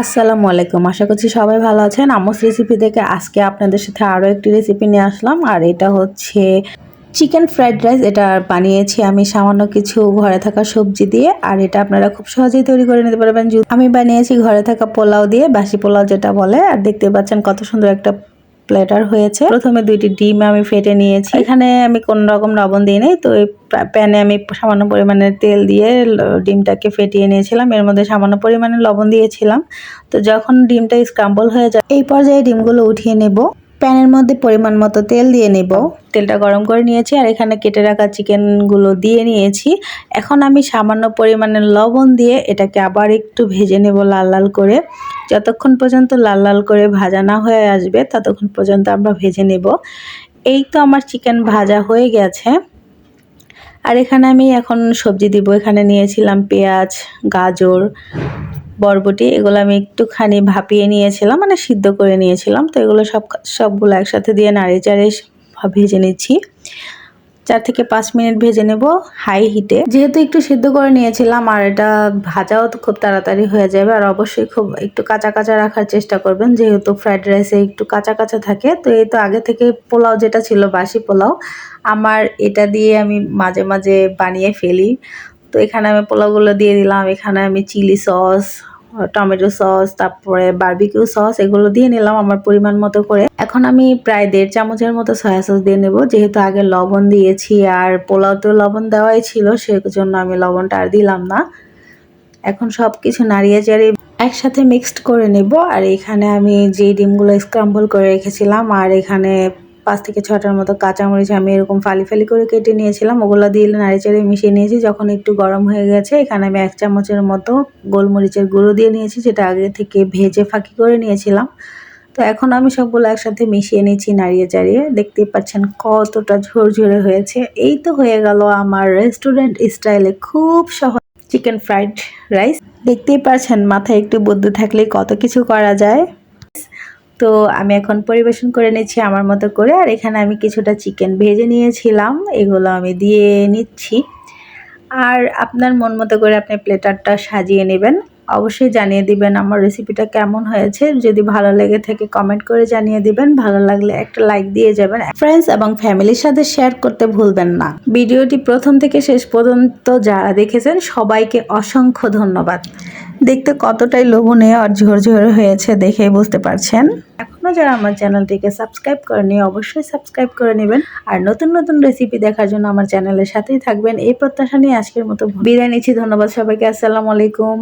আসসালামু আলাইকুম। আশা করছি সবাই ভালো আছেন। আমস রেসিপি থেকে আজকে আপনাদের সাথে আরও একটি রেসিপি নিয়ে আসলাম। আর এটা হচ্ছে চিকেন ফ্রাইড রাইস এটা বানিয়েছি আমি সামান্য কিছু ঘরে থাকা সবজি দিয়ে। আর এটা আপনারা খুব সহজেই তৈরি করে নিতে পারবেন। আমি বানিয়েছি ঘরে থাকা পোলাও দিয়ে, বাসি পোলাও যেটা বলে। আর দেখতে পাচ্ছেন কত সুন্দর একটা প্লেটার হয়েছে। প্রথমে দুইটি ডিম আমি ফেটে নিয়েছি। এখানে আমি কোন রকম লবণ দিই নাই, তো এই প্যানে আমি সামান্য পরিমাণে তেল দিয়ে ডিমটাকে ফেটিয়ে নিয়েছিলাম। এর মধ্যে সামান্য পরিমাণে লবণ দিয়েছিলাম। তো যখন ডিমটা স্ক্রাম্বল হয়ে যায়, এই পর্যায়ে ডিমগুলো উঠিয়ে নেব। প্যানের মধ্যে পরিমাণ মতো তেল দিয়ে নেব। তেলটা গরম করে নিয়েছি আর এখানে কেটে রাখা চিকেনগুলো দিয়ে নিয়েছি। এখন আমি সামান্য পরিমাণে লবণ দিয়ে এটাকে আবার একটু ভেজে নেব লাল লাল করে। যতক্ষণ পর্যন্ত লাল লাল করে ভাজা না হয়ে আসবে, ততক্ষণ পর্যন্ত আমরা ভেজে নেব। এই তো আমার চিকেন ভাজা হয়ে গেছে। আর এখানে আমি এখন সবজি দিব। এখানে নিয়েছিলাম পেঁয়াজ, গাজর বরবটি, এগুলো আমি একটুখানি ভাপিয়ে নিয়েছিলাম মানে সিদ্ধ করে নিয়েছিলাম। তো এগুলো সব সবগুলো একসাথে দিয়ে নাড়িয়ে চাড়িয়ে ভেজে নিচ্ছি। চার থেকে পাঁচ মিনিট ভেজে নেব হাই হিটে। যেহেতু একটু সিদ্ধ করে নিয়েছিলাম, আর এটা ভাজাও তো খুব তাড়াতাড়ি হয়ে যাবে, আর অবশ্যই খুব একটু কাঁচা কাঁচা রাখার চেষ্টা করবেন, যেহেতু ফ্রাইড রাইসে একটু কাঁচা কাঁচা থাকে। তো এই তো আগে থেকে পোলাও যেটা ছিল, বাসি পোলাও, আমার এটা দিয়ে আমি মাঝে মাঝে বানিয়ে ফেলি। তো এখানে আমি পোলাওগুলো দিয়ে দিলাম। এখানে আমি চিলি সস, টমেটো সস, তারপরে বারবিকিউ সস, এগুলো দিয়ে নিলাম আমার পরিমাণ মতো করে। এখন আমি প্রায় দেড় চামচের মতো সয়া সস দিয়ে নেব। যেহেতু আগে লবণ দিয়েছি আর পোলাও তো লবণ দেওয়াই ছিল, সেজন্য আমি লবণটা আর দিলাম না। এখন সব কিছু নাড়িয়ে চাড়িয়ে একসাথে মিক্সড করে নেব। আর এখানে আমি যে ডিমগুলো স্ক্রাম্বল করে রেখেছিলাম, আর এখানে পাঁচ থেকে ছটার মতো কাঁচামরিচ আমি এরকম ফালি ফালি করে কেটে নিয়েছিলাম। ওগুলো দিয়ে নাড়ি চাড়িয়ে মিশিয়ে নিয়েছি। যখন একটু গরম হয়ে গেছে, এখানে আমি এক চামচের মতো গোলমরিচের গুঁড়ো দিয়ে নিয়েছি, যেটা আগে থেকে ভেজে ফাঁকি করে নিয়েছিলাম। তো এখন আমি সবগুলো একসাথে মিশিয়ে নিচ্ছি নাড়িয়ে চাড়িয়ে। দেখতেই পাচ্ছেন কতটা ঝরঝরে হয়েছে। এই তো হয়ে গেল আমার রেস্টুরেন্ট স্টাইলে খুব সহজ চিকেন ফ্রাইড রাইস। দেখতেই পাচ্ছেন মাথায় একটু বুদ্ধি থাকলে কত কিছু করা যায়। তো আমি এখন পরিবেশন করে নিচ্ছি আমার মতো করে। আর এখানে আমি কিছুটা চিকেন ভেজে নিয়েছিলাম, এগুলো আমি দিয়ে নিচ্ছি। আর আপনার মন মতো করে আপনি প্লেটারটা সাজিয়ে নেবেন। অবশ্যই জানিয়ে দিবেন আমার রেসিপিটা কেমন হয়েছে। যদি ভালো লেগে থাকে কমেন্ট করে জানিয়ে দিবেন। ভালো লাগলে একটা লাইক দিয়ে যাবেন। ফ্রেন্ডস এবং ফ্যামিলির সাথে শেয়ার করতে ভুলবেন না। ভিডিওটি প্রথম থেকে শেষ পর্যন্ত যারা দেখেছেন, সবাইকে অসংখ্য ধন্যবাদ। দেখতে কতটাই লোভনীয় আর ঝরঝরে হয়েছে দেখে বুঝতে পারছেন? এখনও যারা আমার চ্যানেলটিকে সাবস্ক্রাইব করেনি অবশ্যই সাবস্ক্রাইব করে নেবেন। আর নতুন নতুন রেসিপি দেখার জন্য আমার চ্যানেলের সাথেই থাকবেন। এই প্রত্যাশা নিয়ে আজকের মতো বিদায় নিচ্ছি। ধন্যবাদ সবাইকে। আসসালামু আলাইকুম।